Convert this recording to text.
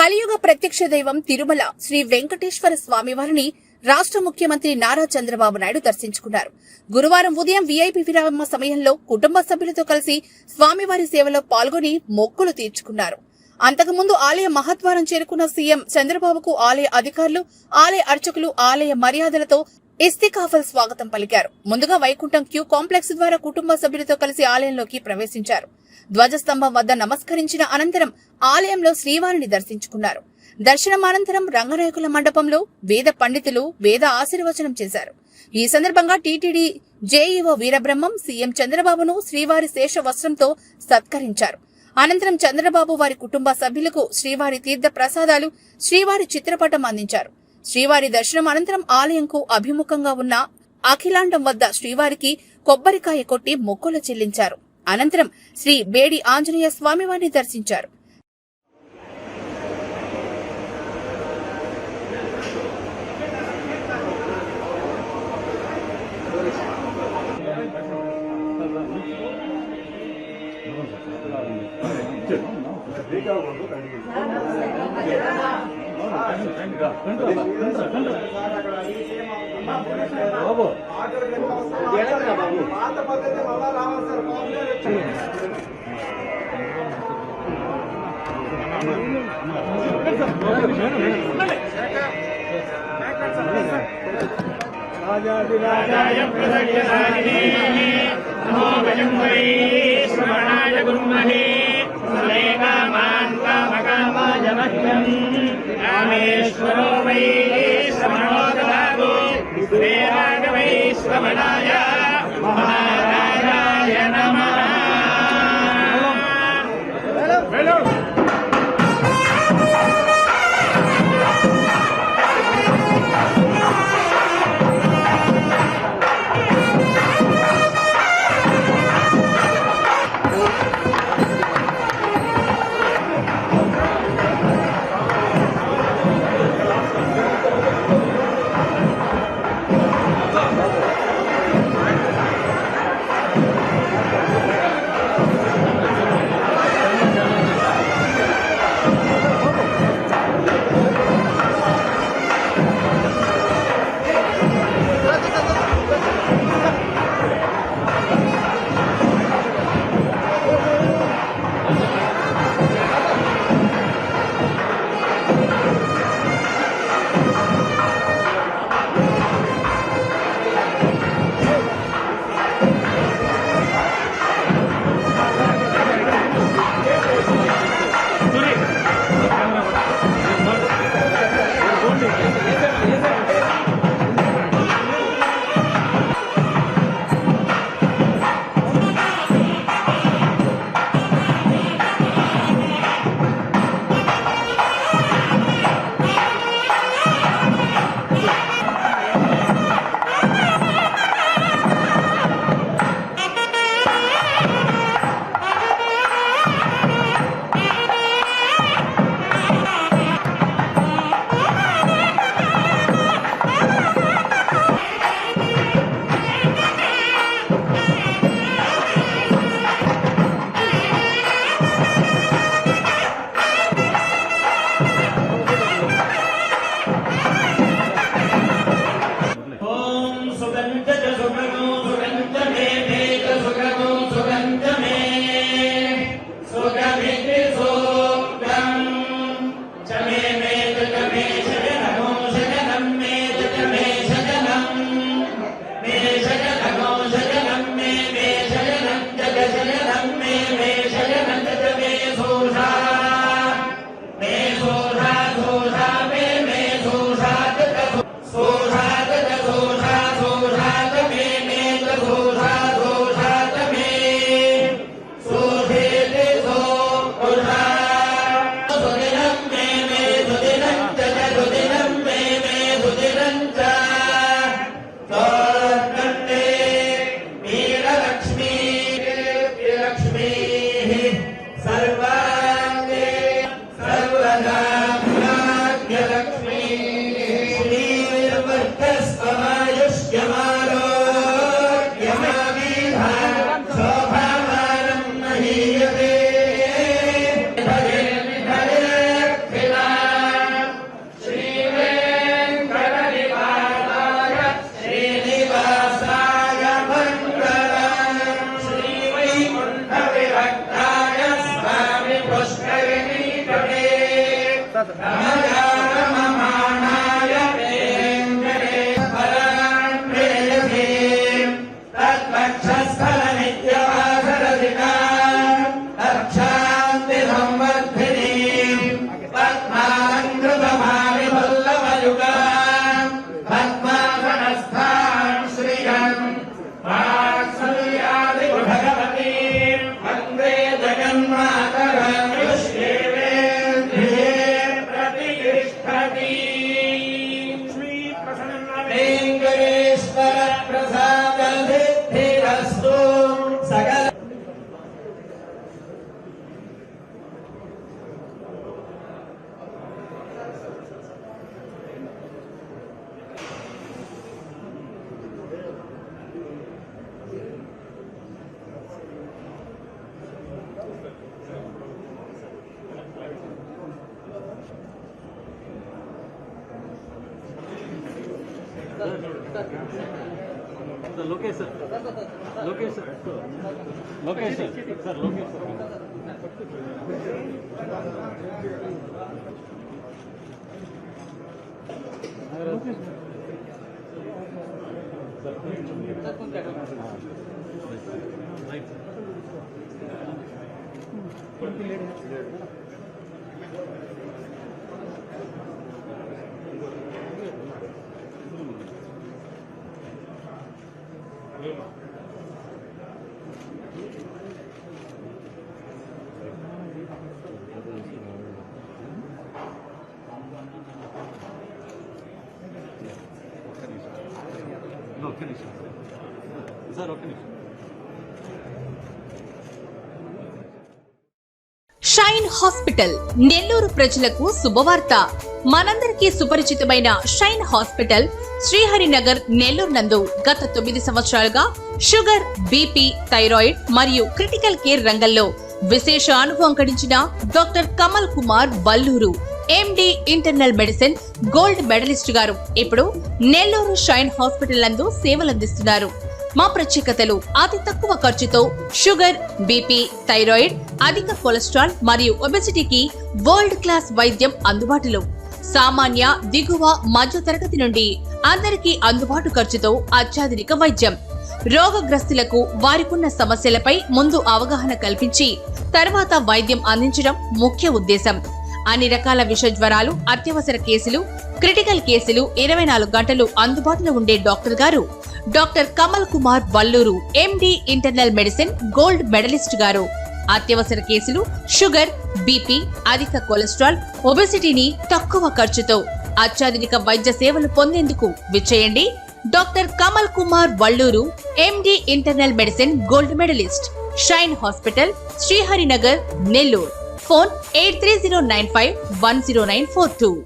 కలియుగ ప్రత్యక్ష దైవం తిరుమల శ్రీ వెంకటేశ్వర స్వామి వారిని రాష్ట్ర ముఖ్యమంత్రి నారా చంద్రబాబు నాయుడు దర్శించుకున్నారు. గురువారం ఉదయం వీఐపీ విరామ సమయంలో కుటుంబ సభ్యులతో కలిసి స్వామివారి సేవలో పాల్గొని మొక్కులు తీర్చుకున్నారు. అంతకుముందు ఆలయ మహద్వారం చేరుకున్న సీఎం చంద్రబాబుకు ఆలయ అధికారులు ఆలయ అర్చకులు ఆలయ మర్యాదలతో ఇస్తికాఫల్ స్వాగతం పలికారు. ముందుగా వైకుంఠం క్యూ కాంప్లెక్స్ ద్వారా కుటుంబ సభ్యులతో కలిసి ఆలయంలోకి ప్రవేశించారు. ధ్వజస్తంభం వద్ద నమస్కరించిన అనంతరం ఆలయంలో శ్రీవారిని దర్శించుకున్నారు. దర్శనం అనంతరం రంగనాయకుల మండపంలో వేద పండితులు వేద ఆశీర్వచనం చేశారు. ఈ సందర్భంగా టీటీడీ జేఈఓ వీరబ్రహ్మం సీఎం చంద్రబాబును శ్రీవారి శేష వస్త్రంతో సత్కరించారు. అనంతరం చంద్రబాబు వారి కుటుంబ సభ్యులకు శ్రీవారి తీర్థ ప్రసాదాలు శ్రీవారి చిత్రపటం అందించారు. శ్రీవారి దర్శనం అనంతరం ఆలయంకు అభిముఖంగా ఉన్న అఖిలాండం వద్ద శ్రీవారికి కొబ్బరికాయ కొట్టి మొక్కులు చెల్లించారు. అనంతరం శ్రీ బేడి ఆంజనేయ స్వామివారిని దర్శించారు. राजाय प्रसव्यसारिणे नमो वयं वै श्रवणाय गुरुमहे सर्वे कामान् कामकामाय मह्यम् कामेश्वरो वै श्रवणो ददातु देवाय वै श्रवणाय महाराजाय Hello. Sir Lokesh sir Lokesh sir Lokesh sir sir Lokesh sir right ఒక్క నిమిషం సార్ ఒక్క నిమిషం షైన్ హాస్పిటల్ నెల్లూరు ప్రజలకు శుభవార్త. మనందరికీ సుపరిచితమైన షైన్ హాస్పిటల్ శ్రీహరినగర్ నెల్లూరు నందు గత తొమ్మిది సంవత్సరాలుగా షుగర్ బీపీ థైరాయిడ్ మరియు క్రిటికల్ కేర్ రంగంలో విశేష అనుభవం గడించిన doctor Kamal Kumar Balluru MD internal medicine gold medalist గారు. ఇప్పుడు నెల్లూరు షైన్ హాస్పిటల్ నందు సేవలందిస్తున్నారు. మా ప్రత్యేకతలు అతి తక్కువ ఖర్చుతో షుగర్ బీపీ థైరాయిడ్ అధిక కొలెస్ట్రాల్ మరియు ఒబెసిటీకి వరల్డ్ క్లాస్ వైద్యం అందుబాటులో. సామాన్య దిగువ మధ్య తరగతి నుండి అందరికీ అందుబాటు ఖర్చుతో అత్యాధునిక వైద్యం. రోగగ్రస్తులకు వారికున్న సమస్యలపై ముందు అవగాహన కల్పించి తర్వాత వైద్యం అందించడం ముఖ్య ఉద్దేశం. అన్ని రకాల విష జ్వరాలు అత్యవసర కేసులు క్రిటికల్ కేసులు ఇరవై నాలుగు గంటలు అందుబాటులో ఉండే డాక్టర్ గారు doctor Kamal Kumar Valluru MD internal medicine gold medalist గారు. అత్యవసర కేసులు షుగర్ బీపీ అధిక కొలెస్ట్రాల్ ఒబెసిటీని తక్కువ ఖర్చుతో అత్యాధునిక వైద్య సేవలు పొందేందుకు విచ్చేయండి. Doctor Kamal Kumar Valluru MD internal medicine gold medalist Shine Hospital Sriharinagar Nellore. Phone eight three zero nine five one zero nine four two.